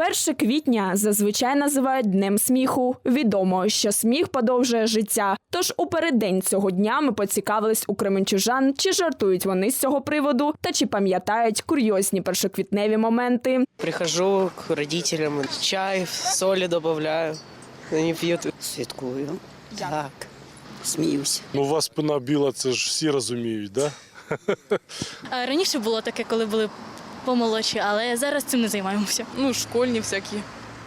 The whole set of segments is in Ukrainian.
1 квітня зазвичай називають днем сміху. Відомо, що сміх подовжує життя. Тож у переддень цього дня ми поцікавились у кременчужан, чи жартують вони з цього приводу, та чи пам'ятають курйозні першоквітневі моменти. Прихожу к родителям, чай, соли добавляю. Они пьют. Святкую. Так. Сміюся. Ну, у вас спина біла, це ж всі розуміють, да? Раніше було таке, коли були помолодші, але зараз цим не займаємося. ну, школьні всякі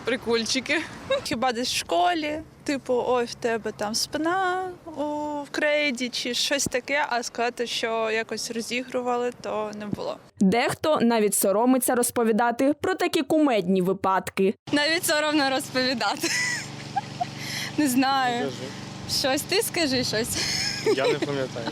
прикольчики. Хіба десь в школі, типу, ой, в тебе там спина у в крейді чи щось таке, а сказати, що якось розігрували, то не було. Дехто навіть соромиться розповідати про такі кумедні випадки. Навіть соромно розповідати. Не знаю. Щось ти скажи щось. Я не пам'ятаю.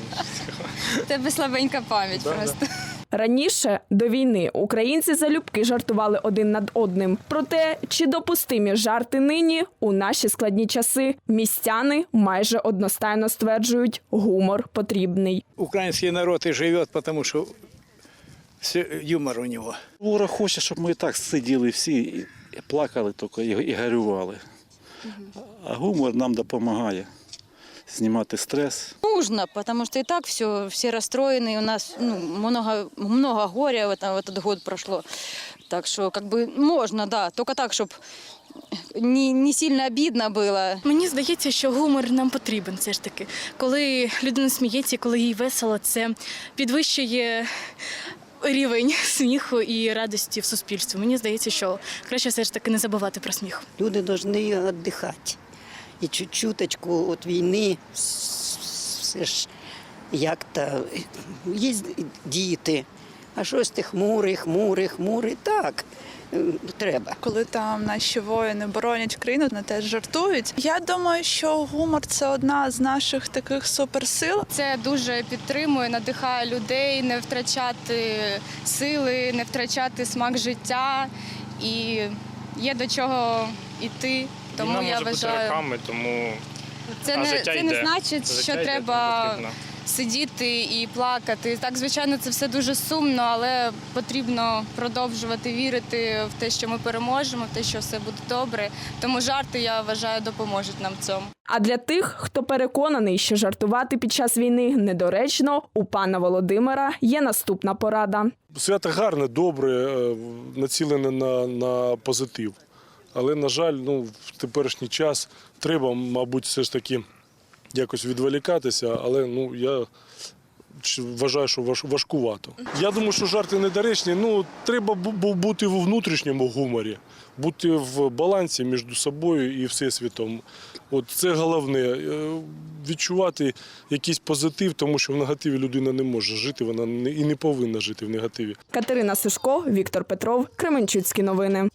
Тебе слабенька пам'ять просто. Раніше до війни українці залюбки жартували один над одним. Проте, чи допустимі жарти нині у наші складні часи, містяни майже одностайно стверджують, гумор потрібний. Украинский народ и живет, потому что все- юмор у него. Ворог хоче, щоб ми і так сиділи всі і плакали тільки і, і горювали. А гумор нам допомагає знімати стрес. Нужно, потому что и так все, все расстроены, у нас ну, много, много горя в, это, в этот год прошло. Так что как бы можно, да, только так, чтобы не, не сильно обидно было. Мені здається, що гумор нам потрібен все ж таки. Коли людина сміється, коли їй весело, це підвищує рівень сміху і радості в суспільстві. Мені здається, що краще все ж таки не забувати про сміх. Люди повинні віддихати. І чуточку від війни все ж як-то є діти. А щось ти хмурий, хмурий, хмурий. Так, е, треба. Коли там наші воїни боронять країну, вони теж жартують. Я думаю, що гумор це одна з наших таких суперсил. Це дуже підтримує, надихає людей не втрачати сили, не втрачати смак життя і є до чого йти. Тому я вважаю, тому це а не життя це не йде. значить, Життя що йде, треба. потрібно. сидіти і плакати. Так, звичайно, це все дуже сумно, але потрібно продовжувати вірити в те, що ми переможемо, в те, що все буде добре. Тому жарти, я вважаю, допоможуть нам в цьому. А для тих, хто переконаний, що жартувати під час війни недоречно, у пана Володимира є наступна порада. Свято гарне, добре, е, націлене на, на позитив. Але, на жаль, ну, в теперішній час треба, мабуть, все ж таки якось відволікатися, але ну, я вважаю, що важкувато. Я думаю, що жарти недоречні. Ну, треба бу- бу- бути в внутрішньому гуморі, бути в балансі між собою і всесвітом. От це головне. Е, Відчувати якийсь позитив, тому що в негативі людина не може жити, вона і не повинна жити в негативі. Катерина Сушко, Віктор Петров, Кременчуцькі новини.